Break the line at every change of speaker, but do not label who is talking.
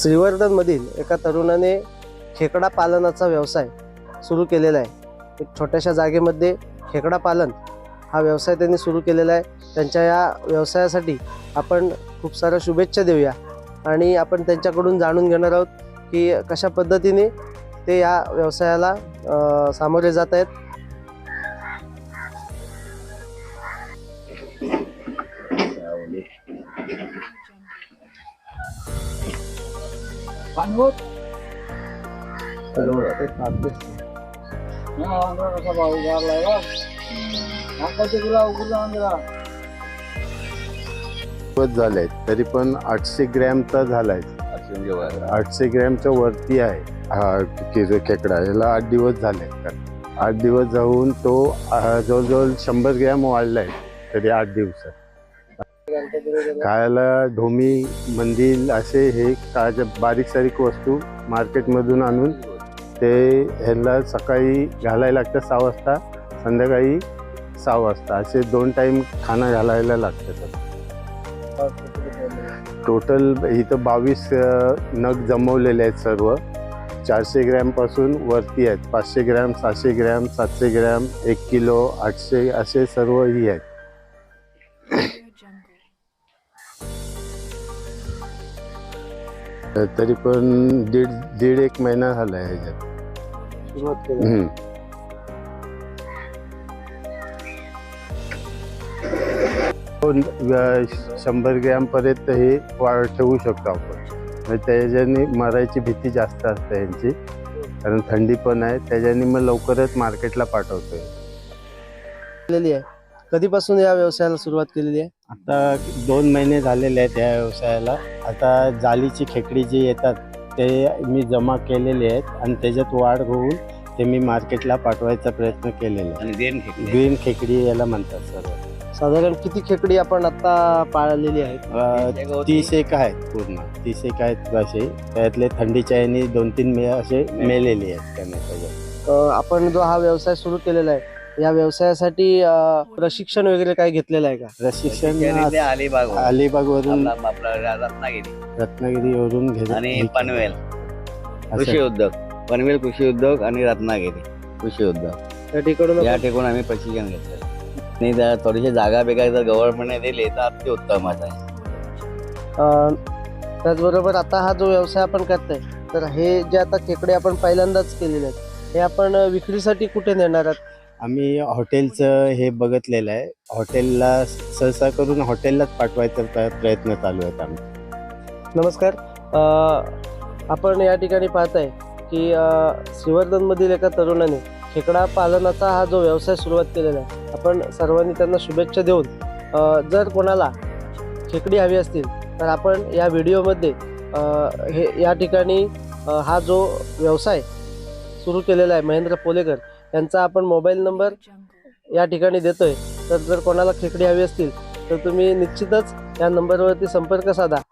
श्रीवर्धनमधील एका तरुणाने खेकडा पालनाचा व्यवसाय सुरू केलेला आहे. एक छोट्याशा जागेमध्ये खेकडा पालन हा व्यवसाय त्यांनी सुरू केलेला आहे. त्यांच्या या व्यवसायासाठी आपण खूप साऱ्या शुभेच्छा देऊया आणि आपण त्यांच्याकडून जाणून घेणार आहोत की कशा पद्धतीने ते या व्यवसायाला सामोरे जात आहेत.
खूपच झाले तरी पण आठशे ग्रॅमचा झालाय. आठशे ग्रॅमच्या वरती आहे. हा खेकडा. याला आठ दिवस झाले. आठ दिवस जाऊन तो जवळजवळ शंभर ग्रॅम वाढलाय. तरी आठ दिवसात. खायला ढोमी मंदिर असे हे काळाच्या बारीक सारीक वस्तू मार्केटमधून आणून ते ह्याला सकाळी घालायला लागतं सहा वाजता संध्याकाळी सहा वाजता. असे दोन टाईम खाना घालायला लागतं टोटल इथं बावीस नग जमवलेले आहेत सर्व. चारशे ग्रॅमपासून वरती आहेत. पाचशे ग्रॅम सहाशे ग्रॅम सातशे ग्रॅम एक किलो आठशे असे सर्व ही आहेत. तर पण दीड दीड एक महिना झाला आहे ह्याच्यात.
सुरुवात केली.
हम्म. अ, शंभर ग्रॅम पर्यंत हे वाढ ठेवू शकतो आपण. म्हणजे त्याच्याने मरायची भीती जास्त असते यांची. कारण थंडी पण आहे. त्याच्याने मग लवकरच मार्केटला पाठवतोय.
केलेली आहे. कधीपासून या व्यवसायाला सुरुवात केलेली आहे?
आता दोन महिने झालेले आहेत या व्यवसायाला. आता जालीची खेकडी जी येतात ते मी जमा केलेले आहेत आणि त्याच्यात वाढ होऊन ते मी मार्केटला पाठवायचा प्रयत्न केलेला आहे.
आणि देण खेकडी.
ग्रीन खेकडी याला म्हणतात सर्व.
साधारण किती खेकडी आपण आता पाळलेली आहेत?
अ, तीस एक आहेत पूर्ण. तीस एक आहेत असे. त्यातले थंडीच्या याने दोन तीन मे असे मेलेले. आहेत त्यांना त्याच्यात
आपण जो हा व्यवसाय सुरू केलेला आहे या व्यवसायासाठी अ, प्रशिक्षण वगैरे काय घेतलेलं आहे का?
प्रशिक्षण
अलिबाग
अलिबाग वरून
आपला आपला रत्नागिरी.
रत्नागिरीवरून घेत
आणि पनवेल. कृषी उद्योग. पनवेल कृषी उद्योग आणि रत्नागिरी कृषी उद्योग.
या ठिकाणून
या ठिकाणी आम्ही प्रशिक्षण घेतलेलं आणि जर थोडीशी जागा बेगा जर गव्हर्नमेंटने दिली तर अति उत्तमच आहे
अ, त्याचबरोबर आता हा जो व्यवसाय आपण करतोय तर हे जे आता खेकडे आपण पहिल्यांदाच केलेले आहेत हे आपण विक्रीसाठी कुठे नेणार आहात?
आम्ही हॉटेलचं हे बघितलेलं आहे. हॉटेलला सहसा करून हॉटेललाच पाठवायचा प्रयत्न चालू आहेत आम्ही
नमस्कार. अ, आपण या ठिकाणी पाहताय की अ, श्रीवर्धनमधील एका तरुणाने खेकडा पालनाचा हा जो व्यवसाय सुरुवात केलेला आहे आपण सर्वांनी त्यांना शुभेच्छा देऊन अ, जर कोणाला खेकडी हवी असतील तर आपण या व्हिडिओमध्ये अ, हे या ठिकाणी अ, हा जो व्यवसाय सुरू केलेला आहे महेंद्र पोलेकर यांचा आपण मोबाईल नंबर या ठिकाणी देतोय. तर जर कोणाला खेकडी हवी असतील तर तुम्ही निश्चितच या नंबरवरती संपर्क साधा.